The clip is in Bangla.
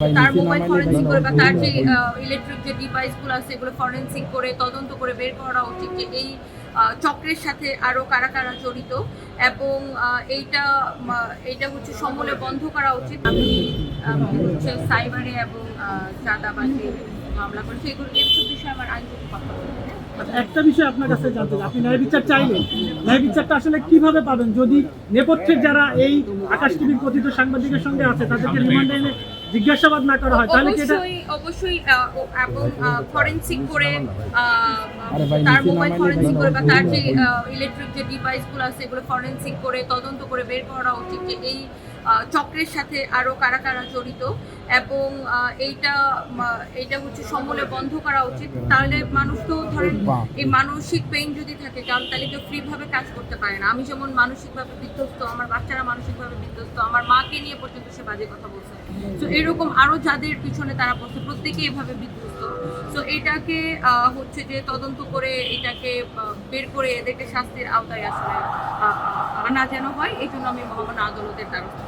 তার মোবাইল ফরেন্সিক করে বা তার যে ইলেকট্রিক যে ডিভাইসগুলো আছে এগুলো ফরেন্সিক করে তদন্ত করে বের করা উচিত যে এই আহ, চক্রের সাথে আরও কারা কারা জড়িত এবং আহ, এইটা এইটা হচ্ছে সমূলে বন্ধ করা উচিত। আমি হচ্ছে সাইবারে এবং চাঁদাবাজি মামলা করেছি এগুলো এইসব বিষয়ে আমার আইনগত কথা। আচ্ছা, একটা বিষয় আপনার কাছে জানতে আপনি ন্যায় বিচার চাইলেন। ন্যায় বিচারটা আসলে কীভাবে পাবেন? যদি নেপথ্যের যারা এই আকাশ টিভির কথিত সাংবাদিকের সঙ্গে আছে তাদেরকে রিমান্ডে এনে জিজ্ঞাসাবাদ না করা হয় তাহলে এটা অবশ্যই এবং ফরেন্সিক করে আহ, তার মোবাইল ফরেন্সিক করে বা তার যে ইলেকট্রিক যে ডিভাইসগুলো আছে এগুলো ফরেন্সিক করে তদন্ত করে বের করা উচিত যে এই চক্রের সাথে আরও কারা কারা জড়িত এবং এইটা এইটা হচ্ছে সমূলে বন্ধ করা উচিত। তাহলে মানুষ তো ধরেন এই মানসিক পেইন যদি থাকে কারণ তাহলে কেউ ফ্রি ভাবে কাজ করতে পারে না। আমি যেমন মানসিকভাবে বিধ্বস্ত, আমার বাচ্চারা মানসিকভাবে বিধ্বস্ত, আমার মাকে নিয়ে পর্যন্ত সে বাজে কথা বলছে। তো এরকম আরও যাদের পিছনে তারা বসে প্রত্যেকে এভাবে বিধ্বস্ত। তো এটাকে হচ্ছে যে তদন্ত করে এটাকে বের করে এদেরকে শাস্তির আওতায় আসলে আনা যেন হয়, এই জন্য আমি মহামান্য আদালতের দ্বারস্থ।